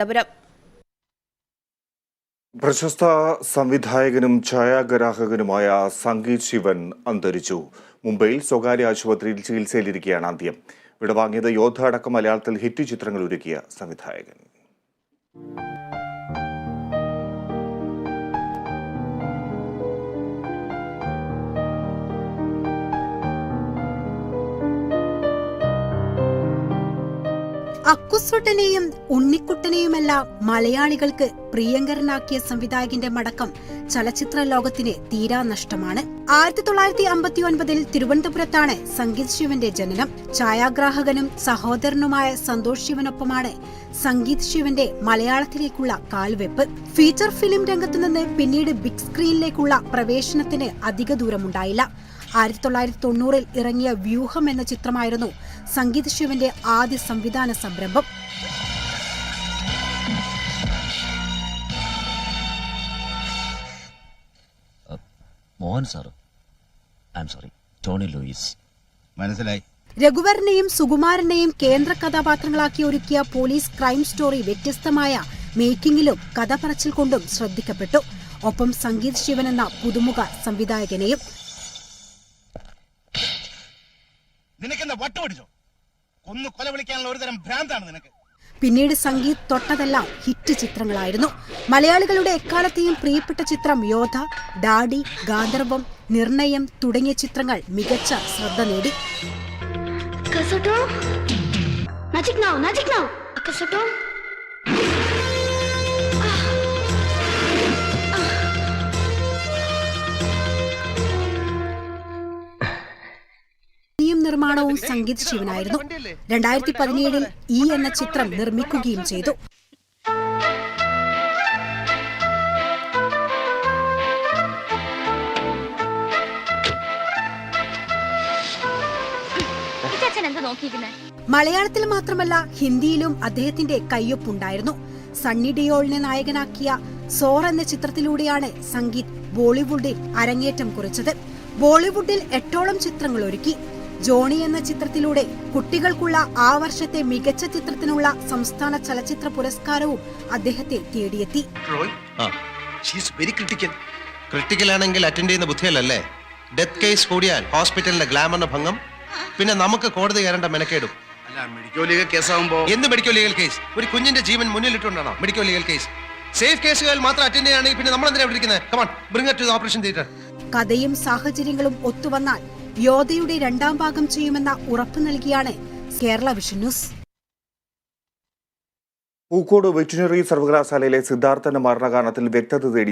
തിരുവനന്തപുരം പ്രശസ്ത സംവിധായകനും ഛായാഗ്രാഹകനുമായ സംഗീത് ശിവൻ അന്തരിച്ചു. മുംബൈയിൽ സ്വകാര്യ ആശുപത്രിയിൽ ചികിത്സയിലിരിക്കുകയാണ് അന്ത്യം. വിടവാങ്ങിയത് യോദ്ധ അടക്കം മലയാളത്തിൽ ഹിറ്റ് ചിത്രങ്ങൾ ഒരുക്കിയ സംവിധായകൻ. അക്കുസുട്ടനെയും ഉണ്ണിക്കുട്ടനെയുമെല്ലാം മലയാളികൾക്ക് പ്രിയങ്കരനാക്കിയ സംവിധായകന്റെ മടക്കം ചലച്ചിത്ര ലോകത്തിന് തീരാ നഷ്ടമാണ്. ആയിരത്തി തൊള്ളായിരത്തി അമ്പത്തി ഒൻപതിൽ തിരുവനന്തപുരത്താണ് സംഗീത് ശിവന്റെ ജനനം. ഛായാഗ്രാഹകനും സഹോദരനുമായ സന്തോഷ് ശിവനൊപ്പമാണ് സംഗീത് ശിവന്റെ മലയാളത്തിലേക്കുള്ള കാൽവെപ്പ്. ഫീച്ചർ ഫിലിം രംഗത്തുനിന്ന് പിന്നീട് ബിഗ് സ്ക്രീനിലേക്കുള്ള പ്രവേശനത്തിന് അധിക ദൂരമുണ്ടായില്ല. ആയിരത്തി തൊള്ളായിരത്തി തൊണ്ണൂറിൽ ഇറങ്ങിയ വ്യൂഹം എന്ന ചിത്രമായിരുന്നു സംഗീത് ശിവന്റെ ആദ്യ സംവിധാന സംരംഭം. Mohan sir I sorry Tony Louis. മനസ്സിലായി. രഘുവരനെയും സുകുമാരനെയും കേന്ദ്ര കഥാപാത്രങ്ങളാക്കി ഒരുക്കിയ പോലീസ് ക്രൈം സ്റ്റോറി വ്യത്യസ്തമായ മേക്കിംഗിലും കഥ പറച്ചിൽ കൊണ്ടും ശ്രദ്ധിക്കപ്പെട്ടു. ഒപ്പം സംഗീത് ശിവൻ എന്ന പുതുമുഖ സംവിധായകനെയും നിനക്കെന്താ വട്ടുപിടിച്ചോ? കൊന്നു കൊല വിളിക്കാനുള്ള ഒരു തരം ഭ്രാന്താണ് നിനക്ക്. പിന്നീട് സംഗീത് തൊട്ടതെല്ലാം ഹിറ്റ് ചിത്രങ്ങളായിരുന്നു. മലയാളികളുടെ എക്കാലത്തെയും പ്രിയപ്പെട്ട ചിത്രം യോധ ഡാഡി ഗാന്ധർവം നിർണയം തുടങ്ങിയ ചിത്രങ്ങൾ മികച്ച ശ്രദ്ധ നേടി. കസട്ടോ? Magic now magic now Kasoto? നിർമ്മാണവും സംഗീത് ശിവനായിരുന്നു. രണ്ടായിരത്തി പതിനേഴിൽ ഈ എന്ന ചിത്രം നിർമ്മിക്കുകയും ചെയ്തു. മലയാളത്തിൽ മാത്രമല്ല ഹിന്ദിയിലും അദ്ദേഹത്തിന്റെ കയ്യൊപ്പുണ്ടായിരുന്നു. സണ്ണി ഡിയോളിനെ നായകനാക്കിയ സോർ എന്ന ചിത്രത്തിലൂടെയാണ് സംഗീത് ബോളിവുഡിൽ അരങ്ങേറ്റം കുറിച്ചത്. ബോളിവുഡിൽ എട്ടോളം ചിത്രങ്ങൾ ഒരുക്കി. ജോണി എന്ന ചിത്രത്തിലൂടെ കുട്ടികൾക്കുള്ള ആ വർഷത്തെ മികച്ച ചിത്രത്തിനുള്ള സംസ്ഥാന ചലച്ചിത്ര പുരസ്കാരവും അദ്ദേഹത്തെ തേടിയെത്തി. ക്രിട്ടിക്കലാണെങ്കിൽ ആ. വെരി ക്രിട്ടിക്കൽ ക്രിട്ടിക്കൽ ആണെങ്കിൽ അറ്റൻഡ് ചെയ്യുന്ന ബുദ്ധിയല്ലേ ഡെത്ത് കേസ് കൂടിയാൽ ഹോസ്പിറ്റലിന്റെ ഗ്ലാമറിന് ഭംഗം. പിന്നെ നമുക്ക് കോടതി കയറേണ്ട മെനക്കേടും. അല്ല മെഡിക്കൽ ലീഗ് കേസാകുമ്പോ എന്ത് മെഡിക്കൽ ലീഗൽ കേസ് ഒരു കുഞ്ഞിന്റെ ജീവൻ മുന്നിലിട്ടുണ്ടാണോ മെഡിക്കൽ ലീഗൽ കേസ് സേഫ് കേസുകൾ മാത്രം അറ്റൻഡ് ചെയ്യുകയാണെങ്കിൽ പിന്നെ നമ്മൾ എന്തിനാ വിളിക്കുന്നത് come on bring to operation theatre കഥയും സാഹചര്യങ്ങളും ഒത്തുവന്നാൽ യോധയുടെ രണ്ടാം ഭാഗം ചെയ്യുമെന്ന ഉറപ്പ് നൽകിയാണ് Kerala vision news. Pookode veterinary സർവകലാശാലയിലെ സിദ്ധാർത്ഥന്റെ മരണകാരണത്തിൽ വ്യക്തത തേടി